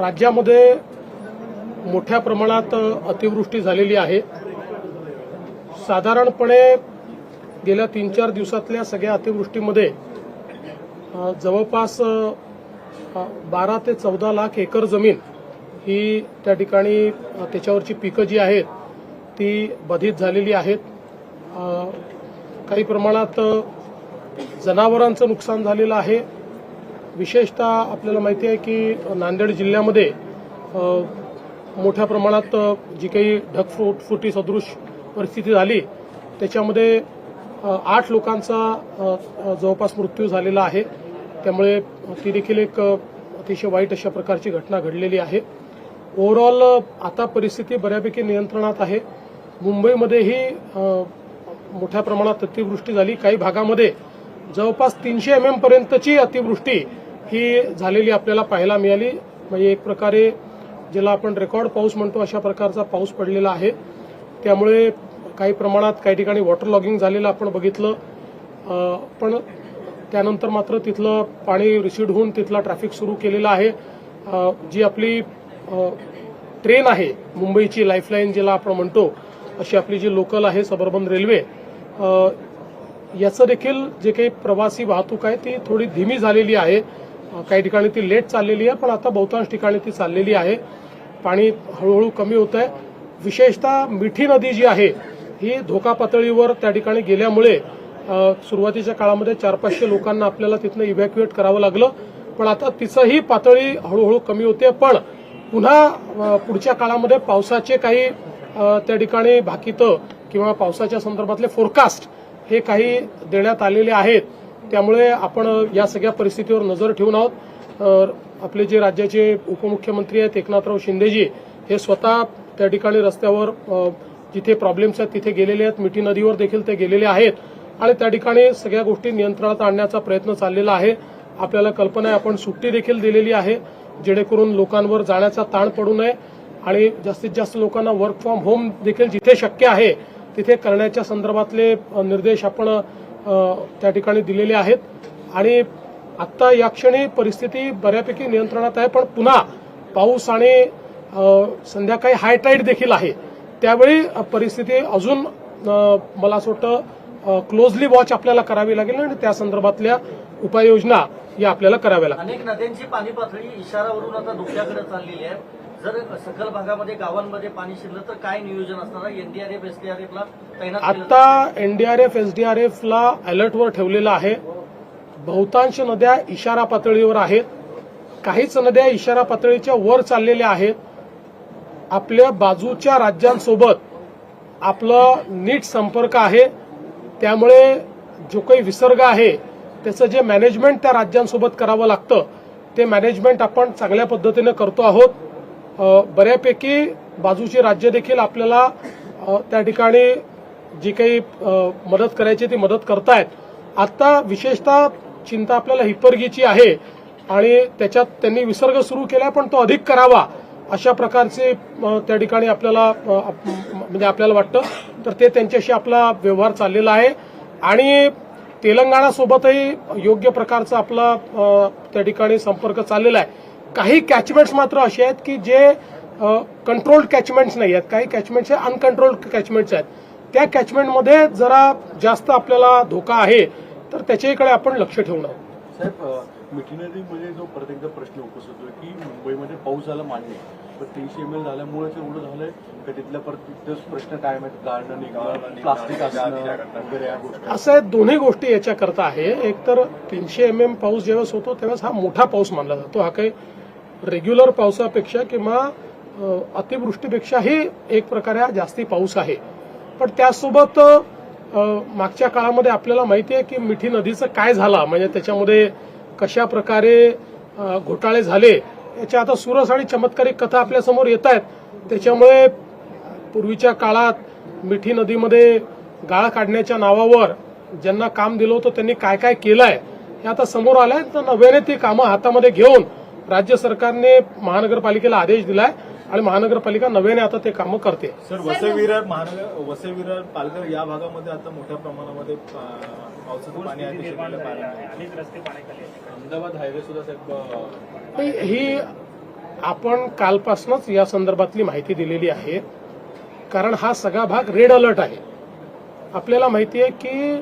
राज्यामध्ये मोठ्या प्रमाणात अतिवृष्टी झालेली आहे. साधारणपणे गेल्या तीन चार दिवसातल्या सगळ्या अतिवृष्टीमध्ये जवळपास बारा ते चौदा लाख एकर जमीन ही त्या ठिकाणी त्याच्यावरची पिकं जी आहेत ती बाधित झालेली आहेत. काही प्रमाणात जनावरांचं नुकसान झालेलं आहे. विशेषतः आपल्याला माहिती आहे की नांदेड जिल्ह्यामध्ये मोठ्या प्रमाणात जी काही ढगफुटफुटी सदृश परिस्थिती झाली त्याच्यामध्ये आठ लोकांचा जवळपास मृत्यू झालेला आहे. त्यामुळे ती देखील एक अतिशय वाईट अशा प्रकारची घटना घडलेली आहे. ओव्हरऑल आता परिस्थिती बऱ्यापैकी नियंत्रणात आहे. मुंबईमध्येही मोठ्या प्रमाणात अतिवृष्टी झाली. काही भागामध्ये जवळपास तीनशे एम एम पर्यंतची अतिवृष्टी ही झालेली आपल्याला पाहायला मिळाली. म्हणजे एक प्रकारे ज्याला आपण रेकॉर्ड पाऊस म्हणतो अशा प्रकारचा पाऊस पडलेला आहे. त्यामुळे काही प्रमाणात काही ठिकाणी वॉटर लॉगिंग झालेलं आपण बघितलं. पण त्यानंतर मात्र तिथलं पाणी रिसीड होऊन तिथला ट्रॅफिक सुरू केलेला आहे. जी आपली ट्रेन आहे मुंबईची लाईफलाईन ज्याला आपण म्हणतो अशी आपली जी लोकल आहे सबर्बन रेल्वे याचं देखील जे काही प्रवासी वाहतूक आहे ती थोडी धीमी झालेली आहे. काही ठिकाणी ती लेट चाललेली आहे पण आता बहुतांश ठिकाणी ती चाललेली आहे. पाणी हळूहळू कमी होत आहे विशेषतः मिठी नदी जी आहे ही धोका पातळीवर त्या ठिकाणी गेल्यामुळे सुरुवातीच्या काळामध्ये चार पाचशे लोकांना आपल्याला तिथनं इव्हॅक्युएट करावं लागलं. पण आता तिचंही पातळी हळूहळू कमी होते. पण पुन्हा पुढच्या काळामध्ये पावसाचे काही त्या ठिकाणी भाकितं किंवा पावसाच्या संदर्भातले फोरकास्ट हे काही देण्यात आलेले आहेत. त्यामुळे आपण या सगळ्या परिस्थितीवर नजर ठेवून आहोत. आपले जे राज्याचे उपमुख्यमंत्री आहेत एकनाथराव शिंदेजी हे स्वतः त्या ठिकाणी रस्त्यावर जिथे प्रॉब्लेम्स आहेत तिथे गेलेले आहेत. मिठी नदीवर देखील ते गेलेले आहेत. आणि त्या ठिकाणी सगळ्या गोष्टी नियंत्रणात आणण्याचा प्रयत्न चाललेला आहे. आपल्याला कल्पना आहे आपण सुट्टी देखील दिलेली आहे जेणेकरून लोकांवर जाण्याचा ताण पडू नये. आणि जास्तीत जास्त लोकांना वर्क फ्रॉम होम देखील जिथे शक्य आहे तिथे करण्याच्या संदर्भातले निर्देश आपण त्या ठिकाणी दिलेले आहेत. आणि आत्ता या क्षणी परिस्थिती बऱ्यापैकी नियंत्रणात आहे पण पुन्हा पाऊस आणि संध्याकाळी हायटाईड देखील आहे. त्यावेळी परिस्थिती अजून मला असं वाटतं क्लोजली वॉच आपल्याला करावी लागेल आणि त्या संदर्भातल्या उपाययोजना या आपल्याला कराव्या लागतील. अनेक नद्यांची पाणी पातळी इशारावरून आता धोक्याकडे चाललेली आहे. जर सखल भागामध्ये गावांमध्ये पाणी शिरलं तर काय नियोजन असणार एनडीआरएफ एसडीआरएफला तैनात? आता एनडीआरएफ एसडीआरएफला अलर्टवर ठेवलेलं आहे. बहुतांश नद्या इशारा पातळीवर आहेत. काहीच नद्या इशारा पातळीच्या वर चाललेल्या आहेत. आपल्या बाजूच्या राज्यांसोबत आपला नीट संपर्क आहे. त्यामुळे जो काही विसर्ग आहे त्याचं जे मॅनेजमेंट त्या राज्यांसोबत करावं लागतं ते मॅनेजमेंट आपण चांगल्या पद्धतीनं करतो आहोत. बऱ्यापैकी बाजूची राज्य देखील आपल्याला त्या ठिकाणी जी काही मदत करायची ती मदत करतायत. आता विशेषतः चिंता आपल्याला हिप्परगीची आहे आणि त्याच्यात त्यांनी विसर्ग सुरू केला पण तो अधिक करावा अशा प्रकारचे त्या ठिकाणी आपल्याला म्हणजे आपल्याला वाटतं. तर ते त्यांच्याशी आपला व्यवहार चाललेला आहे. आणि तेलंगणासोबतही योग्य प्रकारचा आपला त्या ठिकाणी संपर्क चाललेला आहे. काही कॅचमेंट्स मात्र असे आहेत की जे कंट्रोल्ड कॅचमेंट्स नाही आहेत. काही कॅचमेंट्स हे अनकंट्रोल्ड कॅचमेंट्स आहेत. त्या कॅचमेंटमध्ये जरा जास्त आपल्याला धोका आहे तर त्याच्याकडे आपण लक्ष आहोत साहेब नदीमध्ये जो परत एकदा प्रश्न उपस्थित होतो की मुंबईमध्ये पाऊस झाला मान्य. पण तीनशे एम एल झाल्यामुळे ते एवढं झालंय का तिथल्या परत प्रश्न काय माहिती गाळणं निघणं प्लास्टिक असणं असं आहे, दोन्ही गोष्टी याच्याकरता आहे. एक तर तीनशे एम एम पाऊस ज्यावेळेस होतो त्यावेळेस हा मोठा पाऊस मानला जातो. हा काही रेग्युलर पावसापेक्षा किंवा अतिवृष्टीपेक्षाही एक प्रकारे हा जास्ती पाऊस आहे. पण त्यासोबत मागच्या काळामध्ये आपल्याला माहिती आहे की मिठी नदीचं काय झालं? म्हणजे त्याच्यामध्ये कशा प्रकारे घोटाळे झाले? याच्या आता सुरस आणि चमत्कारिक कथा आपल्यासमोर येत आहेत. त्याच्यामुळे पूर्वीच्या काळात मिठी नदीमध्ये गाळ काढण्याच्या नावावर ज्यांना काम दिलं होतं त्यांनी काय काय केलंय हे आता समोर आलंय. तर नव्याने ती कामं हातामध्ये घेऊन राज्य सरकारने महानगरपालिकेला आदेश दिलाय आणि महानगरपालिका नव्याने आता ते कामं करते. सर वसई विरार महानगर वसई विरार पालघर या भागामध्ये आता मोठ्या प्रमाणामध्ये पावसाचं पाणी अहमदाबाद हायवे सुद्धा साहेब ही आपण कालपासूनच या संदर्भातली माहिती दिलेली आहे. कारण हा सगळा भाग रेड अलर्ट आहे. आपल्याला माहिती आहे की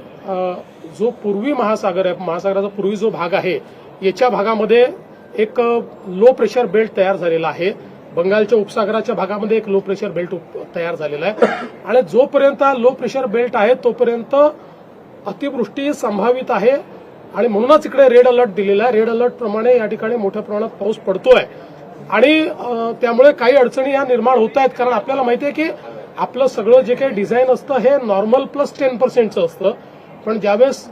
जो पूर्वी महासागर आहे महासागराचा पूर्वी जो भाग आहे याच्या भागामध्ये एक लो प्रेशर बेल्ट तयार झालेला आहे. बंगालच्या उपसागराच्या भागामध्ये एक लो प्रेशर बेल्ट उप- तयार झालेला आहे. आणि जोपर्यंत लो प्रेशर बेल्ट आहे तोपर्यंत अतिवृष्टी संभावित आहे. आणि म्हणूनच इकडे रेड अलर्ट दिलेला आहे. रेड अलर्ट प्रमाणे या ठिकाणी मोठ्या प्रमाणात पाऊस पडतोय. आणि त्यामुळे काही अडचणी या निर्माण होत आहेत. कारण आपल्याला माहिती आहे की आपलं सगळं जे काही डिझाईन असतं हे नॉर्मल प्लस टेन पर्सेंटचं असतं. पण ज्यावेळेस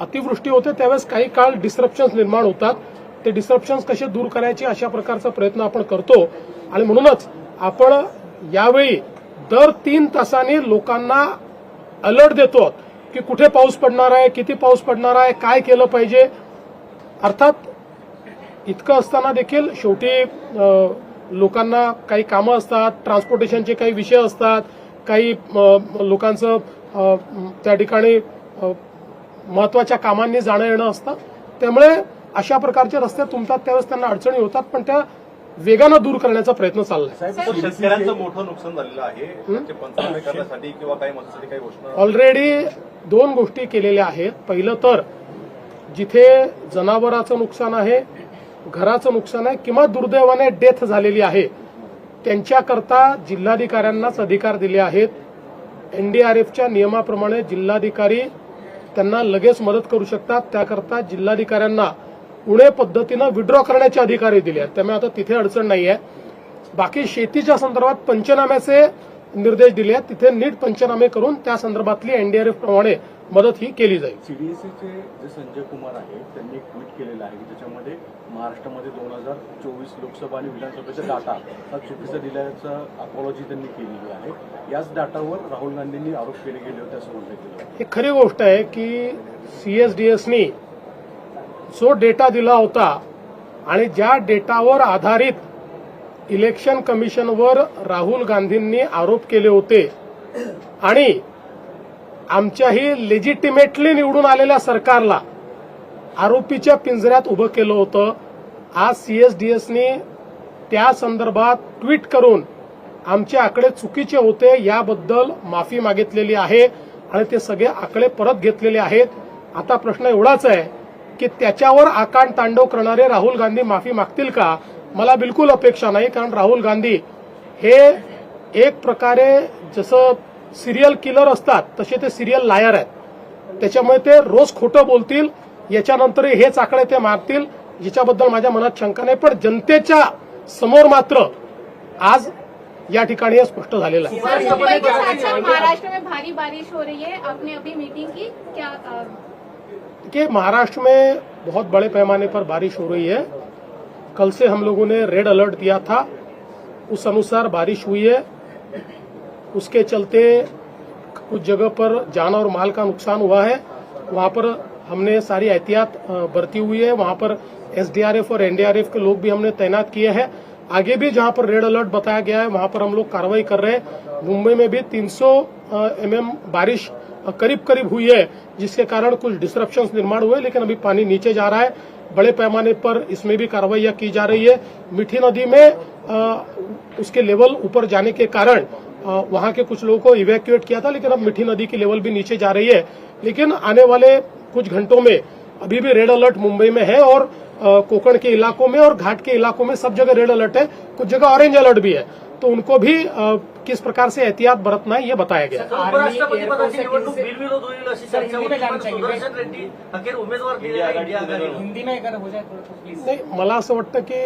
अतिवृष्टी होते त्यावेळेस काही काळ डिस्रप्शन्स निर्माण होतात. ते डिस्रप्शन्स कसे दूर करायचे अशा प्रकारचा प्रयत्न आपण करतो. आणि म्हणूनच आपण यावेळी दर तीन तासांनी लोकांना अलर्ट देतो की कुठे पाऊस पडणार आहे किती पाऊस पडणार आहे काय केलं पाहिजे. अर्थात इतकं असताना देखील शेवटी लोकांना काही कामं असतात ट्रान्सपोर्टेशनचे काही विषय असतात काही लोकांचं त्या ठिकाणी महत्त्वाच्या कामांनी जाणं येणं असतं. त्यामुळे अशा प्रकारचे रस्ते तुंबतात त्यावेळेस त्यांना अडचणी होतात पण त्या वेगानं दूर करण्याचा प्रयत्न चाललाय. शेतकऱ्यांचं मोठं नुकसान झालेलं आहे. करण्यासाठी किंवा काही मदतीसाठी काही घोषणा ऑलरेडी दोन गोष्टी केलेल्या आहेत. पहिलं तर जिथे जनावराचं नुकसान आहे घराचं नुकसान आहे किंवा दुर्दैवाने डेथ झालेली आहे त्यांच्याकरता जिल्हाधिकाऱ्यांनाच अधिकार दिले आहेत. एनडीआरएफच्या नियमाप्रमाणे जिल्हाधिकारी त्यांना लगेच मदत करू शकतात. त्याकरता जिल्हाधिकाऱ्यांना उणे पद्धतीनं विड्रॉ करण्याचे अधिकारी दिले आहेत. त्यामुळे आता तिथे अडचण नाही आहे बाकी शेतीच्या संदर्भात पंचनाम्याचे निर्देश दिले आहेत. तिथे नीट पंचनामे करून त्या संदर्भातली एनडीआरएफ प्रमाणे मदत ही केली जाईल. सीडीएससीचे जे संजय कुमार आहे त्यांनी एक ट्विट केलेलं आहे की त्याच्यामध्ये महाराष्ट्रामध्ये दोन हजार चोवीस लोकसभा आणि विधानसभेचा डाटा हा चुकीचा दिल्याचं अपॉलॉजी त्यांनी केलेली आहे. याच डाटावर राहुल गांधींनी आरोप केले गेले होते असं म्हटलं ही खरी गोष्ट आहे की सीएसडीएसनी जो डेटा दिला होता आणि ज्या डेटावर आधारित इलेक्शन कमिशनवर राहुल गांधींनी आरोप केले होते आणि आमच्याही लेजिटिमेटली निवडून आलेल्या सरकारला आरोपीच्या पिंजऱ्यात उभं केलं होतं. आज सीएसडीएसनी त्या संदर्भात ट्विट करून आमचे आकडे चुकीचे होते याबद्दल माफी मागितलेली आहे आणि ते सगळे आकडे परत घेतलेले आहेत. आता प्रश्न एवढाच आहे की त्याच्यावर आकांड तांडव करणारे राहुल गांधी माफी मागतील का? मला बिलकुल अपेक्षा नाही कारण राहुल गांधी हे एक प्रकारे जसं सिरियल किलर असतात तसे ते सिरियल लायर आहेत. त्याच्यामुळे ते रोज खोटं बोलतील याच्यानंतरही हेच आकडे ते मारतील ज्याच्याबद्दल माझ्या मनात शंका नाही पण जनतेच्या समोर मात्र आज या ठिकाणी हे स्पष्ट झालेलं आहे. महाराष्ट्र में भारी बारिश हो रही है आपने अभी मीटिंग की? क्या कि महाराष्ट्र में बहुत बड़े पैमाने पर बारिश हो रही है। कल से हम लोगों ने रेड अलर्ट दिया था। उस अनुसार बारिश हुई है। उसके चलते कुछ जगह पर जान और माल का नुकसान हुआ है। वहाँ पर हमने सारी एहतियात बरती हुई है। वहाँ पर एसडीआरएफ और एनडीआरएफ के लोग भी हमने तैनात किए हैं। आगे भी जहाँ पर रेड अलर्ट बताया गया है, वहाँ पर हम लोग कार्रवाई कर रहे हैं। मुंबई में भी 300 एमएम बारिश करीब करीब हुई है जिसके कारण कुछ डिस्ट्रप्शन निर्माण हुए लेकिन अभी पानी नीचे जा रहा है। बड़े पैमाने पर इसमें भी कार्रवाइयाँ की जा रही है। मीठी नदी में अ, उसके लेवल ऊपर जाने के कारण वहाँ के कुछ लोगों को इवैक्यूएट किया था लेकिन अब मीठी नदी की लेवल भी नीचे जा रही है। लेकिन आने वाले कुछ घंटों में अभी भी रेड अलर्ट मुंबई में है और कोकण के इलाकों में और घाट के इलाकों में सब जगह रेड अलर्ट है। कुछ जगह ऑरेंज अलर्ट भी है। तो उनको भी किस प्रकार से एहतियात बरतना है ये बताया गया। है अगर हो नाही मला असं वाटतं की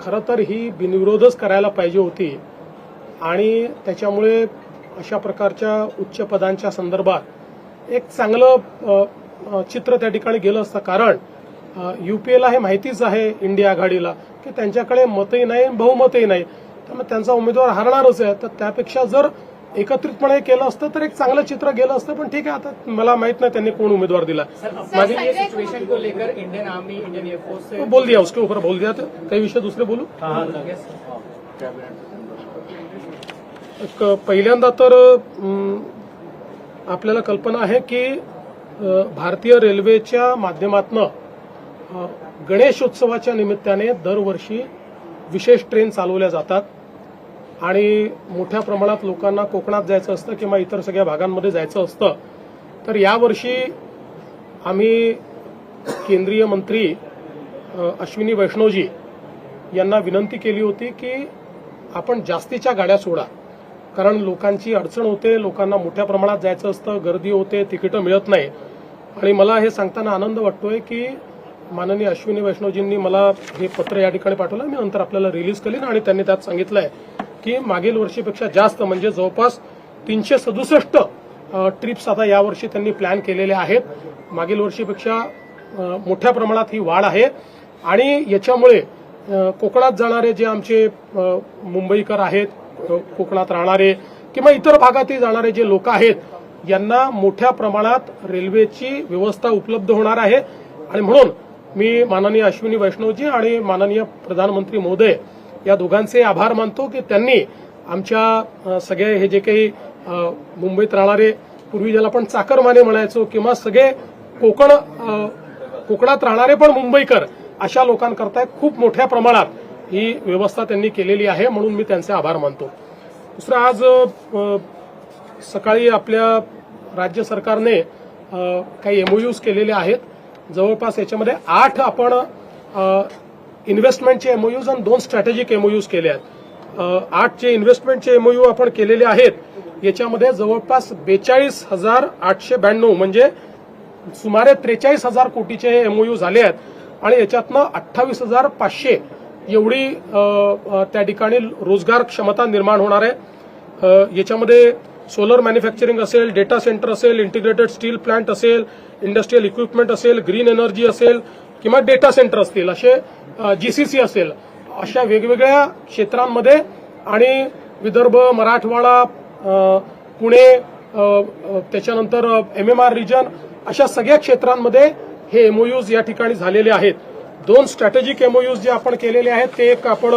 खरं तर ही बिनविरोधच करायला पाहिजे होती. आणि त्याच्यामुळे अशा प्रकारच्या उच्च पदांच्या संदर्भात एक चांगलं चित्र त्या ठिकाणी गेलं असतं. कारण युपीएला हे माहितीच आहे इंडिया आघाडीला की त्यांच्याकडे मतही नाही बहुमतही नाही. त्यामुळे त्यांचा उमेदवार हारणारच आहे. तर त्यापेक्षा जर एकत्रितपणे केलं असतं तर एक चांगलं चित्र गेलं असतं पण ठीक आहे आता मला माहीत नाही त्यांनी कोण उमेदवार दिला. माझी ये सिचुएशन को लेकर Indian Army Indian air force से तो बोल दिया उसके ऊपर बोल दिया काही विषय दुसरे बोलू? पहिल्यांदा तर अं, आपल्याला कल्पना आहे की भारतीय रेल्वेच्या माध्यमातनं गणेशोत्सवाच्या निमित्ताने दरवर्षी विशेष ट्रेन चालवल्या जातात. आणि मोठ्या प्रमाणात लोकांना कोकणात जायचं असतं किंवा इतर सगळ्या भागांमध्ये जायचं असतं तर यावर्षी आम्ही केंद्रीय मंत्री अश्विनी वैष्णवजी यांना विनंती केली होती की आपण जास्तीच्या गाड्या सोडा. कारण लोकांची अडचण होते लोकांना मोठ्या प्रमाणात जायचं असतं गर्दी होते तिकीटं मिळत नाही. आणि मला हे सांगताना आनंद वाटतोय की माननीय अश्विनी वैष्णवजींनी मला हे पत्र या ठिकाणी पाठवलं. मी नंतर आपल्याला रिलीज केली आणि त्यांनी त्यात सांगितलंय की मागील वर्षीपेक्षा जास्त म्हणजे जवळपास तीनशे सदुसष्ट ट्रिप्स आता यावर्षी त्यांनी प्लॅन केलेले आहेत. मागील वर्षीपेक्षा मोठ्या प्रमाणात ही वाढ आहे. आणि याच्यामुळे कोकणात जाणारे जे आमचे मुंबईकर आहेत कोकणात राहणारे किंवा इतर भागातही जाणारे जे लोक आहेत यांना मोठ्या प्रमाणात रेल्वेची व्यवस्था उपलब्ध होणार आहे. आणि म्हणून मी माननीय अश्विनी वैष्णवजी आणि माननीय प्रधानमंत्री मोदय या दोघांचे आभार मानतो की त्यांनी आमच्या सगळे हे जे काही मुंबईत राहणारे पूर्वी ज्याला आपण चाकरमाने म्हणायचो किंवा सगळे कोकण कोकणात राहणारे पण मुंबईकर अशा लोकांकरता खूप मोठ्या प्रमाणात ही व्यवस्था त्यांनी केलेली आहे म्हणून मी त्यांचे आभार मानतो. दुसरं आज सकाळी आपल्या राज्य सरकारने काही एमओयूज केलेले आहेत. जवळपास याच्यामध्ये आठ आपण इन्व्हेस्टमेंटचे एमओयूज आणि दोन स्ट्रॅटेजिक एमओयूज केले आहेत. आठचे आठ जे इन्व्हेस्टमेंटचे एमओयू आपण केलेले आहेत याच्यामध्ये जवळपास बेचाळीस हजार आठशे ब्याण्णव म्हणजे सुमारे त्रेचाळीस हजार कोटीचे हे एमओयू झाले आहेत. आणि याच्यातनं अठ्ठावीस हजार पाचशे एवढी त्या ठिकाणी रोजगार क्षमता निर्माण होणार आहे. याच्यामध्ये सोलर मॅन्युफॅक्चरिंग असेल डेटा सेंटर असेल इंटिग्रेटेड स्टील प्लांट असेल इंडस्ट्रीयल इक्विपमेंट असेल ग्रीन एनर्जी असेल किंवा डेटा सेंटर असतील असे जीसीसी असेल अशा वेगवेगळ्या क्षेत्रांमध्ये आणि विदर्भ मराठवाडा पुणे त्याच्यानंतर एम एम आर रिजन अशा सगळ्या क्षेत्रांमध्ये हे एमओयूज या ठिकाणी झालेले आहेत. दोन स्ट्रॅटेजिक एमओयूज जे आपण केलेले आहेत ते एक आपण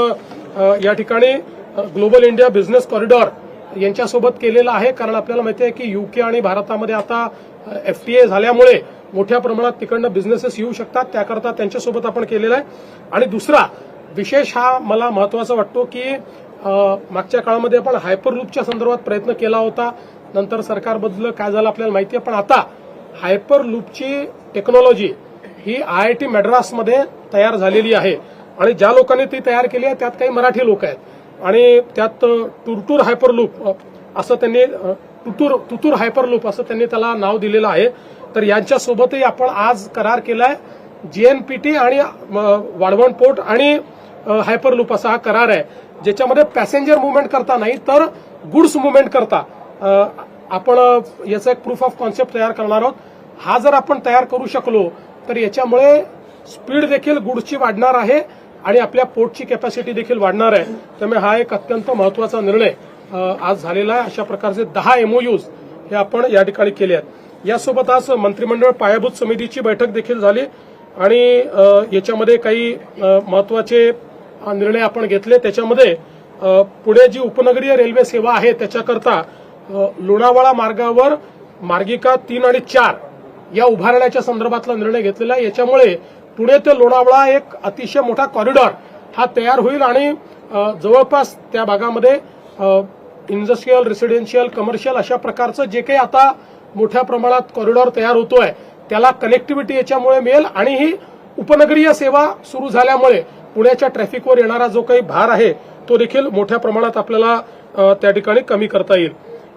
या ठिकाणी ग्लोबल इंडिया बिझनेस कॉरिडॉर यांच्यासोबत केलेलं आहे. कारण आपल्याला माहिती आहे की युके आणि भारतामध्ये आता एफटीए झाल्यामुळे मोठ्या प्रमाणात तिकडनं बिझनेसेस येऊ शकतात. त्याकरता त्यांच्यासोबत आपण केलेला आहे. आणि दुसरा विशेष हा मला महत्त्वाचा वाटतो की मागच्या काळामध्ये आपण हायपरलूपच्या संदर्भात प्रयत्न केला होता. नंतर सरकार बदललं काय झालं आपल्याला माहिती आहे. पण आता हायपरलूपची टेक्नॉलॉजी ही आय आय टी मॅड्रासमध्ये तयार झालेली आहे. आणि ज्या लोकांनी ती तयार केली आहे त्यात काही मराठी लोक आहेत. आणि त्यात टुरटूर हायपरलूप असं त्यांनी टुटूर तुतूर तुतूर हायपरलूप असं त्यांनी त्याला नाव दिलेलं आहे. तर यांच्यासोबतही आपण आज करार केलाय. जीएनपीटी आणि वाढवण पोर्ट आणि हायपरलूप असा हा करार आहे. ज्याच्यामध्ये पॅसेंजर मुवमेंट करता नाही तर गुड्स मुवमेंट करता. आपण याचा एक प्रूफ ऑफ कॉन्सेप्ट तयार करणार आहोत. हा जर आपण तयार करू शकलो तर याच्यामुळे स्पीड देखील गुड्सची वाढणार आहे. आणि आपल्या पोर्टची कॅपॅसिटी देखील वाढणार आहे. त्यामुळे हा एक अत्यंत महत्त्वाचा निर्णय आज झालेला आहे. अशा प्रकारचे दहा एमओयूज हे आपण या ठिकाणी केले आहेत. यासोबत आज मंत्रिमंडळ पायाभूत समितीची बैठक देखील झाली आणि याच्यामध्ये काही महत्त्वाचे निर्णय आपण घेतले. त्याच्यामध्ये पुणे जी उपनगरीय रेल्वे सेवा आहे त्याच्याकरता लोणावळा मार्गावर मार्गिका तीन आणि चार या उभारण्याच्या संदर्भातला निर्णय घेतलेला आहे. याच्यामुळे पुणे ते लोणावळा एक अतिशय मोठा कॉरिडॉर हा तयार होईल आणि जवळपास त्या भागामध्ये इंडस्ट्रीयल रेसिडेन्शियल कमर्शियल अशा प्रकारचं जे काही आता मोठ्या प्रमाणात कॉरिडॉर तयार होतोय त्याला कनेक्टिव्हिटी याच्यामुळे मिळेल आणि ही उपनगरीय सेवा सुरू झाल्यामुळे पुण्याच्या ट्रॅफिकवर येणारा जो काही भार आहे तो देखील मोठ्या प्रमाणात आपल्याला त्या ठिकाणी कमी करता येईल.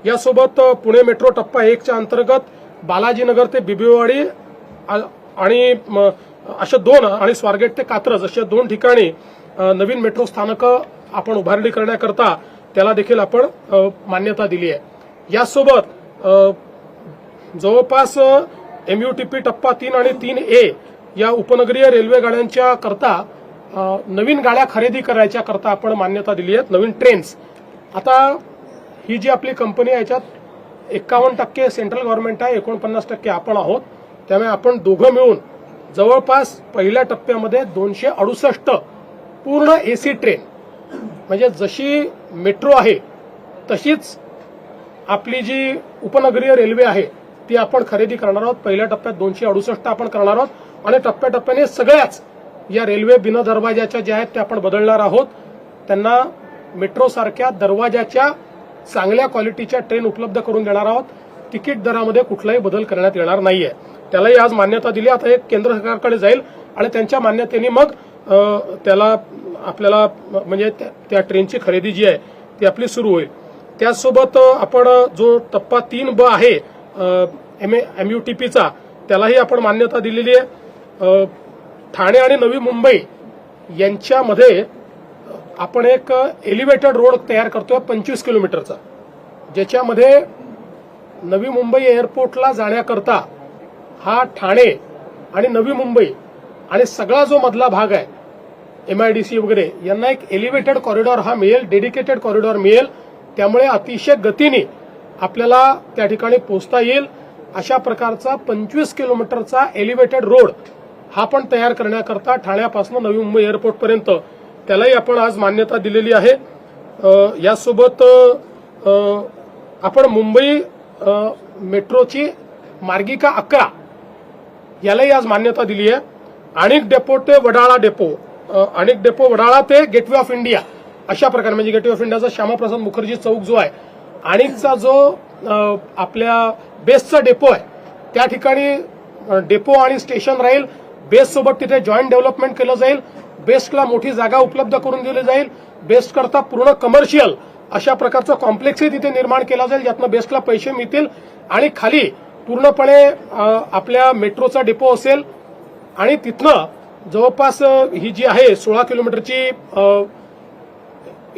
यासोबत पुणे मेट्रो टप्पा एकच्या अंतर्गत बालाजीनगर ते बिबिवाडी आणि अशा दोन आणि स्वारगेट ते कात्रज अशा दोन ठिकाणी नवीन मेट्रो स्थानकं आपण उभारणी करण्याकरता त्याला देखील आपण मान्यता दिली आहे. यासोबत जवळपास एमयूटीपी टप्पा तीन आणि तीन ए या उपनगरीय रेल्वे गाड्यांच्या करता नवीन गाड्या खरेदी करायच्या करता आपण मान्यता दिली आहे नवीन ट्रेन्स. आता ही जी आपली कंपनी आहे याच्यात एकावन्न टक्के सेंट्रल गव्हर्नमेंट आहे एकोणपन्नास टक्के आपण आहोत. त्यामुळे आपण दोघं मिळून जवळपास पहिल्या टप्प्यामध्ये दोनशे अडुसष्ट पूर्ण एसी ट्रेन म्हणजे जशी मेट्रो आहे तशीच आपली जी उपनगरीय रेल्वे आहे ती आपण खरेदी करणार आहोत. पहिल्या टप्प्यात दोनशे अडुसष्ट आपण करणार आहोत. आणि टप्प्याटप्प्याने सगळ्याच या रेल्वे बिन दरवाजाच्या ज्या आहेत त्या आपण बदलणार आहोत. त्यांना मेट्रोसारख्या दरवाजाच्या चांगल्या क्वालिटीच्या ट्रेन उपलब्ध करून देणार आहोत. तिकीट दरामध्ये कुठलाही बदल करण्यात येणार नाहीये. त्यालाही आज मान्यता दिली. आता हे केंद्र सरकारकडे जाईल आणि त्यांच्या मान्यतेने मग त्याला आपल्याला म्हणजे त्या- ट्रेनची खरेदी जी आहे ती आपली सुरू होईल. त्याचसोबत आपण जो टप्पा तीन ब आहे एम एमयूटीपीचा त्यालाही आपण मान्यता दिलेली आहे. ठाणे आणि नवी मुंबई यांच्यामध्ये आपण एक एलिव्हेटेड रोड तयार करतोय पंचवीस किलोमीटरचा. ज्याच्यामध्ये नवी मुंबई एअरपोर्टला जाण्याकरता हा ठाणे आणि नवी मुंबई आणि सगळा जो मधला भाग आहे एमआयडीसी वगैरे यांना एक एलिव्हेटेड कॉरिडॉर हा मिळेल डेडिकेटेड कॉरिडॉर मिळेल. त्यामुळे अतिशय गतीने आपल्याला त्या ठिकाणी पोहोचता येईल. अशा प्रकारचा पंचवीस किलोमीटरचा एलिव्हेटेड रोड हा पण तयार करण्याकरता ठाण्यापासून नवी मुंबई एअरपोर्टपर्यंत त्यालाही आपण आज मान्यता दिलेली आहे. यासोबत आपण मुंबई मेट्रोची मार्गिका अकरा यालाही आज मान्यता दिली आहे. आणिक डेपो ते वडाळा डेपो अनेक आणिक डेपो वडाळा ते गेटवे ऑफ इंडिया अशा प्रकारे म्हणजे गेटवे ऑफ इंडियाचा श्यामाप्रसाद मुखर्जी चौक जो आहे अनेकचा जो आपल्या बेसचा डेपो आहे त्या ठिकाणी डेपो आणि स्टेशन राहील. बेससोबत तिथे जॉईंट डेव्हलपमेंट केलं जाईल. बेस्टला मोठी जागा उपलब्ध करून दिली जाईल. बेस्ट करता पूर्ण कमर्शियल अशा प्रकारचा कॉम्प्लेक्सही तिथे निर्माण केला जाईल ज्यातनं बेस्टला पैसे मिळतील. आणि खाली पूर्णपणे आपल्या मेट्रोचा डेपो असेल आणि तिथनं जवळपास ही जी आहे सोळा किलोमीटरची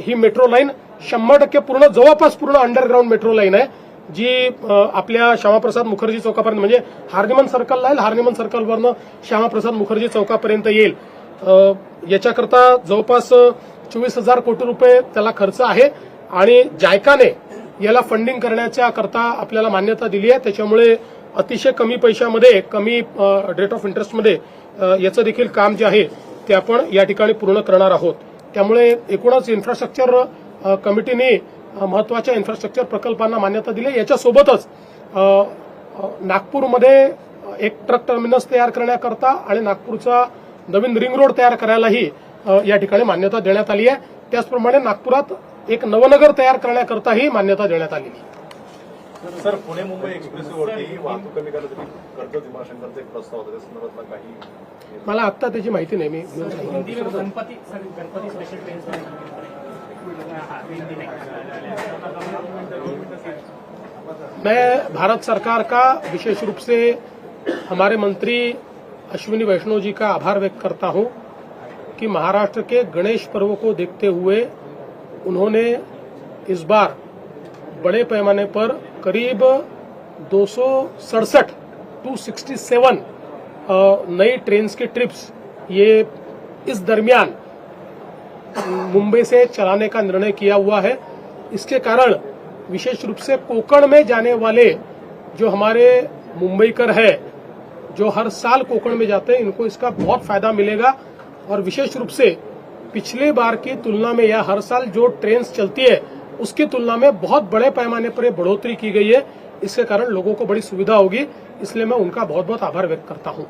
ही मेट्रो लाईन शंभर टक्के पूर्ण जवळपास पूर्ण अंडरग्राऊंड मेट्रो लाईन आहे जी आपल्या श्यामाप्रसाद मुखर्जी चौकापर्यंत म्हणजे हार्निमन सर्कल राहील हार्निमन सर्कलवरनं श्यामाप्रसाद मुखर्जी चौकापर्यंत येईल. याच्याकरता जवळपास चोवीस हजार कोटी रुपये त्याला खर्च आहे आणि जायकाने याला फंडिंग करण्याच्या करता आपल्याला मान्यता दिली आहे. त्याच्यामुळे अतिशय कमी पैशामध्ये कमी रेट ऑफ इंटरेस्टमध्ये याचं देखील काम जे आहे ते आपण या ठिकाणी पूर्ण करणार आहोत. त्यामुळे एकूणच इन्फ्रास्ट्रक्चर कमिटीने महत्त्वाच्या इन्फ्रास्ट्रक्चर प्रकल्पांना मान्यता दिली आहे. याच्यासोबतच नागपूरमध्ये एक ट्रक टर्मिनस तयार करण्याकरता आणि नागपूरचा नवीन रिंग रोड तयार करायलाही या ठिकाणी मान्यता देण्यात आली आहे. त्याचप्रमाणे नागपुरात एक नवनगर तयार करण्याकरताही मान्यता देण्यात आलेली आहे सर पुणे मुंबई एक्सप्रेसवरती वाहतूक कमी करण्यासाठी कर्ज भीमाशंकरचा एक प्रस्ताव होता. त्या संदर्भातला काही मला आत्ता त्याची माहिती नाही मी Ganpati sir Ganpati special train हाँ, मैं भारत सरकार का विशेष रूप से हमारे मंत्री अश्विनी वैष्णव जी का आभार व्यक्त करता हूं कि महाराष्ट्र के गणेश पर्व को देखते हुए उन्होंने इस बार बड़े पैमाने पर करीब दो सड़सठ टू सिक्सटी सेवन नई ट्रेन की ट्रिप्स ये इस दरमियान मुंबई से चलाने का निर्णय किया हुआ है। इसके कारण विशेष रूप से कोकण में जाने वाले जो हमारे मुंबईकर है, जो हर साल कोकण में जाते हैं, इनको इसका बहुत फ़ायदा मिलेगा और विशेष रूप से पिछले बार की तुलना में या हर साल जो ट्रेन चलती है, उसकी तुलना में बहुत बड़े पैमाने पर बढ़ोतरी की गई है। इसके कारण लोगों को बड़ी सुविधा होगी, इसलिए मैं उनका बहुत बहुत आभार व्यक्त करता हूँ।